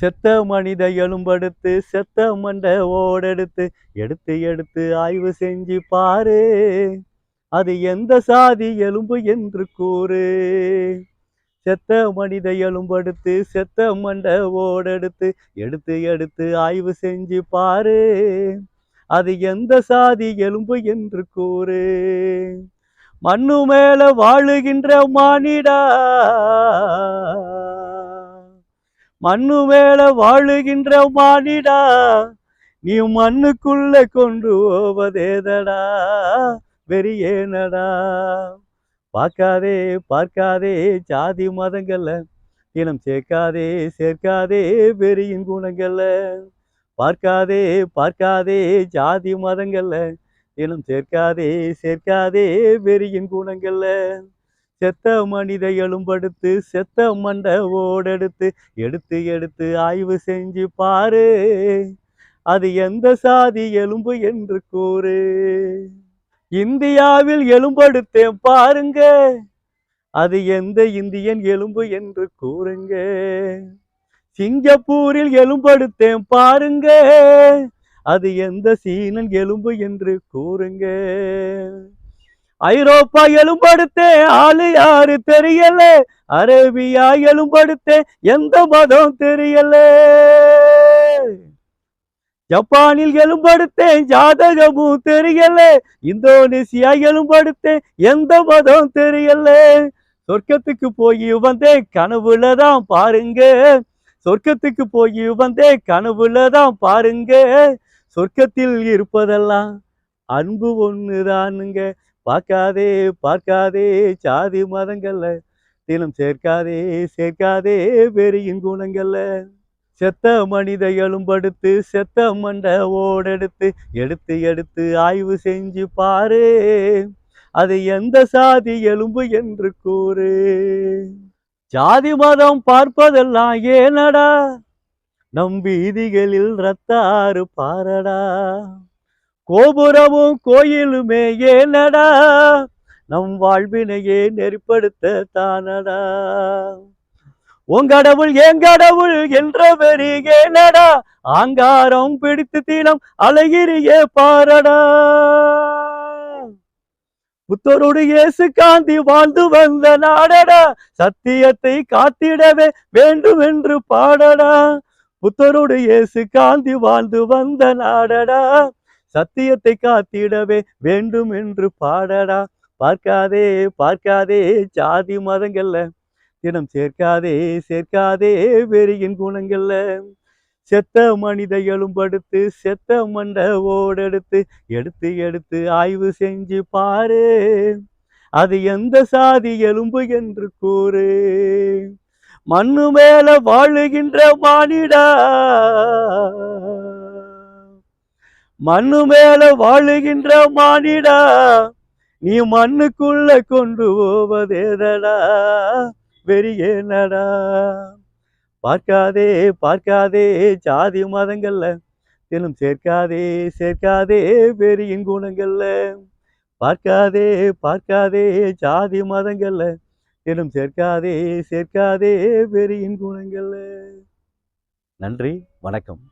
செத்த மனித எலும்படுத்து செத்த மண்டை ஓடெடுத்து எடுத்து எடுத்து ஆய்வு செஞ்சு பாரு. அது எந்த சாதி எலும்பு என்று கூறு. செத்த மனித எலும்படுத்து செத்த மண்டை ஓடெடுத்து எடுத்து எடுத்து ஆய்வு செஞ்சு பாரு. அது எந்த சாதி எலும்பு என்று கூறு. மண்ணு மேல வாழுகின்ற மானிடா. மண்ணு மேல வாழுகின்ற மானிடா. நீ மண்ணுக்குள்ள கொண்டு போவதேதடா. வெறியேனடா. பார்க்காதே பார்க்காதே ஜாதி மதங்கள்ல இனம் சேர்க்காதே சேர்க்காதே பெரியின் குணங்கள்ல. பார்க்காதே பார்க்காதே ஜாதி மதங்கள்ல இனம் சேர்க்காதே சேர்க்காதே பெரியின் குணங்கள்ல. செத்த மனித எலும்படுத்து செத்த மண்டை ஓடெடுத்து எடுத்து எடுத்து ஆய்வு செஞ்சு பாரு. அது எந்த சாதி எலும்பு என்று கூறு. இந்தியாவில் எலும்படுத்தேன் பாருங்க. அது எந்த இந்தியன் எலும்பு என்று கூறுங்க. சிங்கப்பூரில் எலும்படுத்தேன் பாருங்க. அது எந்த சீனன் எலும்பு என்று கூறுங்க. ஐரோப்பா எலும்படுத்தே ஆளு யாரு தெரியல? அரேபியா எலும்படுத்தே எந்த மதம் தெரியல? ஜப்பானில் எலும்படுத்தேன் ஜாதகமும் தெரியல? இந்தோனேசியா எலும்படுத்தேன் எந்த மதம் தெரியல? சொர்க்கத்துக்கு போய் வந்தேன் கனவுல தான் பாருங்க. சொர்க்கத்துக்கு போய் வந்தேன் கனவுல தான் பாருங்க. சொர்க்கத்தில் இருப்பதெல்லாம் அன்பு ஒண்ணுதானுங்க. பார்க்காதே பார்க்காதே சாதி மதங்கள்ல தினம் சேர்க்காதே சேர்க்காதே பெரியின் குணங்கள்ல. செத்த மனித எலும்படுத்து செத்த மண்ட ஓடெடுத்து எடுத்து எடுத்து ஆய்வு செஞ்சு பாரு. அது எந்த சாதி எலும்பு என்று கூறு. ஜாதி மதம் பார்ப்பதெல்லாம் ஏனடா? நம் வீதிகளில் ரத்தாறு பாரடா. கோபுரமும் கோயிலுமே ஏனடா? நம் வாழ்வினையே நெறிப்படுத்த தானடா? உங்கடவுள் கடவுள் என் என்ற ஏனடா? ஆங்காரம் பிடித்து தீனம் அழகிரிய பாரடா. புத்தரோடு இயேசு காந்தி வாழ்ந்து வந்த நாடடா. சத்தியத்தை காத்திடவே வேண்டும் என்று பாடடா. புத்தரோடு இயேசு காந்தி வாழ்ந்து வந்த நாடடா. சத்தியத்தை காத்திடவே வேண்டும் என்று பாடடா. பார்க்காதே பார்க்காதே ஜாதி மதங்கள்ல. தினம் சேர்க்காதே சேர்க்காதே வெறியின் குணங்கள்ல. செத்த மனித எலும்படுத்து செத்த மண்ட ஓடெடுத்து எடுத்து எடுத்து ஆய்வு செஞ்சு பாரு. அது எந்த சாதி எலும்பு என்று கூறு. மண்ணு மேல வாழுகின்ற மானிடா. மண்ணு மேல வாழுகின்ற மானிடா. நீ மண்ணுக்குள்ள கொண்டு போவதேதடா. வெறியேனடா பார்க்காதே பார்க்காதே ஜாதி மதங்கள்ல தினம் சேர்க்காதே சேர்க்காதே பெரியின் குணங்கள்ல. பார்க்காதே பார்க்காதே ஜாதி மதங்கள்ல தினம் சேர்க்காதே சேர்க்காதே பெரியின் குணங்கள்ல. நன்றி வணக்கம்.